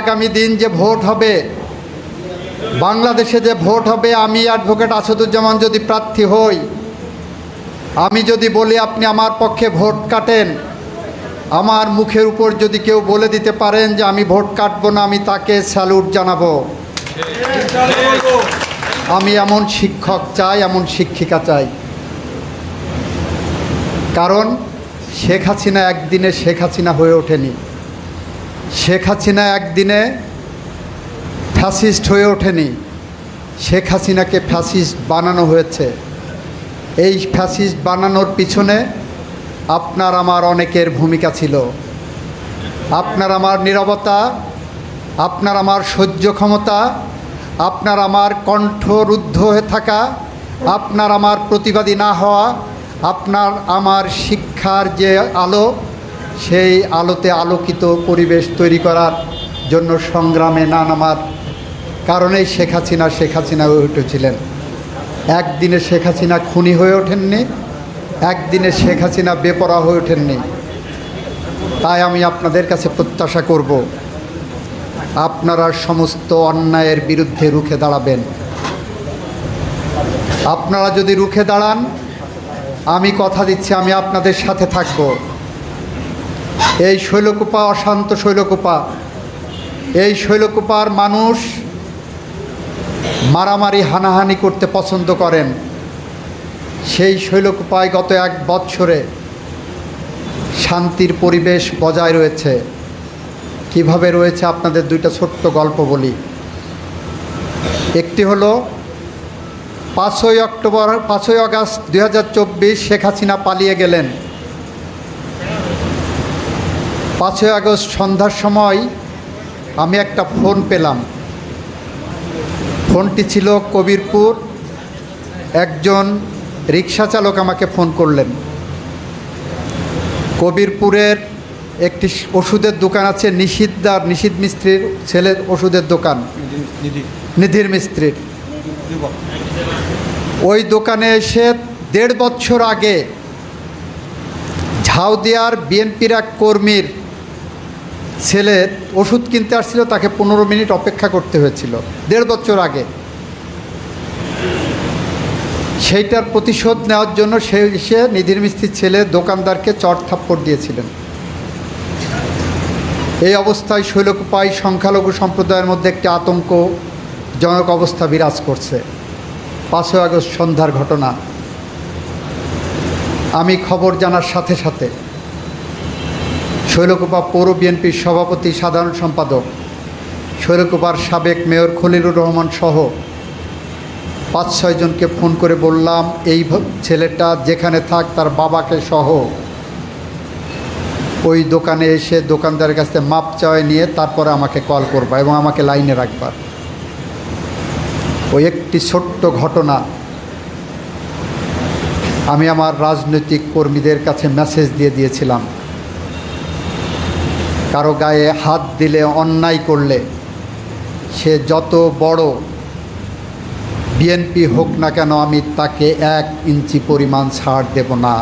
আগামী দিন যে ভোট হবে, বাংলাদেশে যে ভোট হবে, আমি অ্যাডভোকেট আসাদুজ্জামান যদি প্রার্থী হই, আমি যদি বলি আপনি আমার পক্ষে ভোট কাটেন, আমার মুখের উপর যদি কেউ বলে দিতে পারেন যে আমি ভোট কাটব না, আমি তাকে স্যালুট জানাব। আমি এমন শিক্ষক চাই, এমন শিক্ষিকা চাই। কারণ শেখ হাসিনা একদিনে শেখ হাসিনা হয়ে ওঠেনি। শেখ হাসিনা একদিনে ফ্যাসিস্ট হয়ে ওঠেনি। শেখ হাসিনাকে ফ্যাসিস্ট বানানো হয়েছে। এই ফ্যাসিস্ট বানানোর পিছনে আপনার আমার অনেকের ভূমিকা ছিল। আপনার আমার নিরবতা, আপনার আমার সহ্য ক্ষমতা, আপনার আমার কণ্ঠ রুদ্ধ হয়ে থাকা, আপনার আমার প্রতিবাদী না হওয়া, আপনার আমার শিক্ষার যে আলো সেই আলোতে আলোকিত পরিবেশ তৈরি করার জন্য সংগ্রামে না নামার কারণেই শেখ হাসিনা শেখ হাসিনা হয়ে উঠেছিলেন। একদিনে শেখ হাসিনা খুনি হয়ে ওঠেননি, একদিনে শেখ হাসিনা বেপরা হয়ে ওঠেননি। তাই আমি আপনাদের কাছে প্রত্যাশা করব, আপনারা সমস্ত অন্যায়ের বিরুদ্ধে রুখে দাঁড়াবেন। আপনারা যদি রুখে দাঁড়ান, আমি কথা দিচ্ছি, আমি আপনাদের সাথে থাকব। এই শৈলকুপা অশান্ত শৈলকুপা, এই শৈলকুপার মানুষ মারামারি হানাহানি করতে পছন্দ করেন। সেই শৈলকুপায় গত এক বৎসরে শান্তির পরিবেশ বজায় রয়েছে। কীভাবে রয়েছে আপনাদের দুইটা ছোট্ট গল্প বলি। একটি হলো, পাঁচই অক্টোবর, পাঁচই আগস্ট দুই হাজার চব্বিশ শেখ হাসিনা পালিয়ে গেলেন। পাঁচই আগস্ট সন্ধ্যার সময় আমি একটা ফোন পেলাম। ফোনটি ছিল কবিরপুর। একজন রিক্সা চালক আমাকে ফোন করলেন। কবিরপুরের একটি ওষুধের দোকান আছে নিষিদ্দার নিষিদ্ধ মিস্ত্রির ছেলের ওষুধের দোকান। নিধির মিস্ত্রির। ওই দোকানে এসে দেড় বছর আগে ঝাউদিয়ার বিএনপির এক কর্মীর ছেলে ওষুধ কিনতে আসছিল, তাকে পনেরো মিনিট অপেক্ষা করতে হয়েছিল, দেড় বছর আগে। সেইটার প্রতিশোধ নেওয়ার জন্য সে সে নিধির মিস্ত্রির ছেলে দোকানদারকে চট থাপ্পড় দিয়েছিলেন। এই অবস্থায় শৈলকুপাই সংখ্যালঘু সম্প্রদায়ের মধ্যে একটি আতঙ্কজনক অবস্থা বিরাজ করছে। পাঁচই আগস্ট সন্ধ্যার ঘটনা। আমি খবর জানার সাথে সাথে শৈলকুপা পৌর বিএনপির সভাপতি, সাধারণ সম্পাদক, শৈলকুপার সাবেক মেয়র খলিলুর রহমান সহ পাঁচ ছয়জনকে ফোন করে বললাম, এই ছেলেটা যেখানে থাক তার বাবাকে সহ ওই দোকানে এসে দোকানদারের কাছ থেকে মাপ চাওয়াই নিয়ে তারপরে আমাকে কল করবা এবং আমাকে লাইনে রাখবার ওই একটি ছোট্ট ঘটনা আমি আমার রাজনৈতিক কর্মীদের কাছে মেসেজ দিয়ে দিয়েছিলাম। কারও গায়ে হাত দিলে অন্যায় করলে, সে যত বড় বিএনপি হোক না কেন আমি তাকে এক ইঞ্চি পরিমাণ ছাড় দেব না।